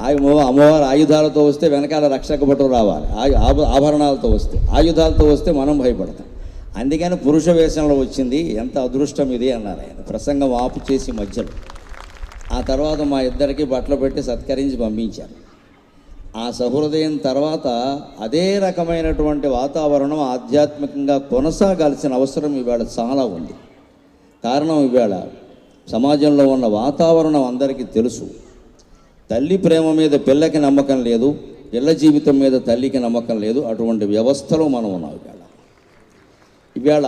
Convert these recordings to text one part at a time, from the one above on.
ఆ- అమ్మవారు ఆయుధాలతో వస్తే వెనకాల రక్షక భటులు రావాలి. ఆయు- ఆభరణాలతో వస్తే ఆయుధాలతో వస్తే మనం భయపడతాం. అందుకని పురుష వేషంలో వచ్చింది ఎంత అదృష్టం ఇది అన్నారు ఆయన. ప్రసంగం ఆపు చేసి మధ్యలో. ఆ తర్వాత మా ఇద్దరికి బట్టలు పెట్టి సత్కరించి పంపించారు. ఆ సహృదయం తర్వాత అదే రకమైనటువంటి వాతావరణం ఆధ్యాత్మికంగా కొనసాగాల్సిన అవసరం ఇవాళ చాలా ఉంది. కారణం ఇవాళ సమాజంలో ఉన్న వాతావరణం అందరికీ తెలుసు. తల్లి ప్రేమ మీద పిల్లకి నమ్మకం లేదు పిల్ల జీవితం మీద తల్లికి నమ్మకం లేదు అటువంటి వ్యవస్థలో మనం ఉన్నాం ఇవాళ. ఇవాళ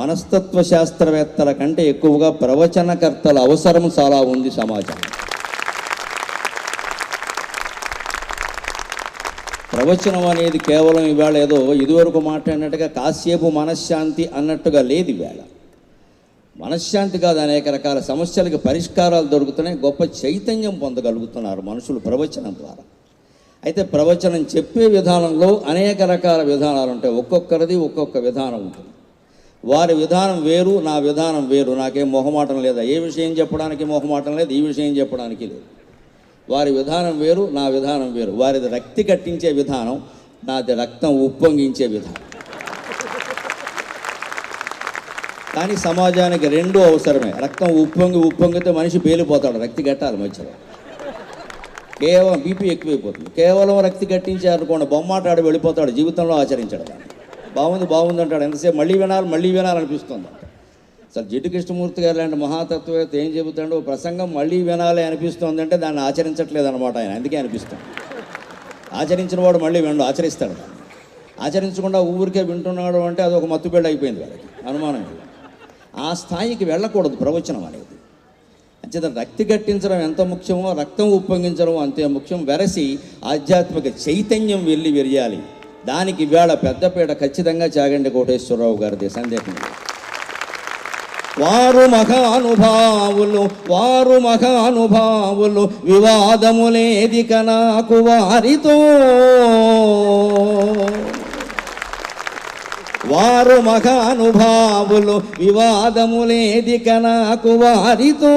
మనస్తత్వ శాస్త్రవేత్తల కంటే ఎక్కువగా ప్రవచనకర్తల అవసరం చాలా ఉంది సమాజం. ప్రవచనం అనేది కేవలం ఇవాళ ఏదో ఇదివరకు మాట్లాడినట్టుగా కాసేపు మనశ్శాంతి అన్నట్టుగా లేదు ఇవాళ. మనశ్శాంతి కాదు అనేక రకాల సమస్యలకు పరిష్కారాలు దొరుకుతున్నాయి. గొప్ప చైతన్యం పొందగలుగుతున్నారు మనుషులు ప్రవచనం ద్వారా. అయితే ప్రవచనం చెప్పే విధానంలో అనేక రకాల విధానాలు ఉంటాయి. ఒక్కొక్కరిది ఒక్కొక్క విధానం ఉంటుంది. వారి విధానం వేరు నా విధానం వేరు. నాకేం మొహమాటం లేదా? ఏ విషయం చెప్పడానికి మొహమాటం లేదు ఈ విషయం చెప్పడానికి లేదు. వారి విధానం వేరు నా విధానం వేరు. వారిది రక్తి కట్టించే విధానం నాది రక్తం ఉప్పొంగించే విధానం. కానీ సమాజానికి రెండు అవసరమే. రక్తం ఉప్పొంగి ఉప్పొంగితే మనిషి పేలిపోతాడు రక్తి గట్టాలి మధ్యలో. కేవలం బీపీ ఎక్కువైపోతుంది. కేవలం రక్తి గట్టించారనుకోండి బొమ్మాట వెళ్ళిపోతాడు జీవితంలో ఆచరించడం దాన్ని. బాగుంది బాగుంది అంటాడు. ఎంతసేపు మళ్ళీ వినాలి మళ్ళీ వినాలనిపిస్తుంది. అసలు జిడ్డు కృష్ణమూర్తి గారు లాంటి మహాతత్వవేత్త ఏం చెబుతాడు? ప్రసంగం మళ్ళీ వినాలి అనిపిస్తుంది అంటే దాన్ని ఆచరించట్లేదు అనమాట ఆయన. అందుకే అనిపిస్తుంది. ఆచరించిన వాడు మళ్ళీ వినడు ఆచరిస్తాడు. ఆచరించకుండా ఊరికే వింటున్నాడు అంటే అది ఒక మత్తుబిళ్ళ అయిపోయింది వాళ్ళకి. అనుమానం లేదు. ఆ స్థాయికి వెళ్ళకూడదు ప్రవచనం అనేది. అంచేత రక్తి కట్టించడం ఎంత ముఖ్యమో రక్తం ఉప్పొంగించడం అంతే ముఖ్యం. వెరసి ఆధ్యాత్మిక చైతన్యం వెళ్ళి విరియాలి. దానికి ఇవాళ పెద్దపీట ఖచ్చితంగా చాగండి కోటేశ్వరరావు గారిది సందేహం. వారు మహానుభావులు వారు మహానుభావులు వివాదములేది నాకు వారితో. వారు మహానుభావులు వివాదములేది కనాకు వారితో.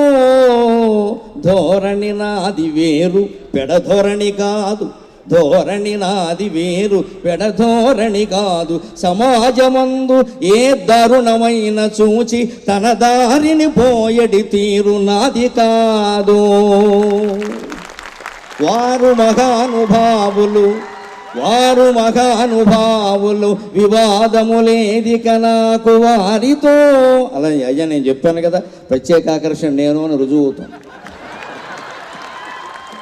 ధోరణి నాది వేరు పెడధోరణి కాదు. ధోరణి నాది వేరు పెడధోరణి కాదు. సమాజమందు ఏ దారుణమైన చూచి తన దారిని పోయడి తీరు నాది కాదు. వారు మహానుభావులు వారు మహానుభావులు వివాదములేది నాకు వారితో. అలా అయ్యా నేను చెప్పాను కదా ప్రత్యేక ఆకర్షణ నేను అని రుజువు అవుతాను.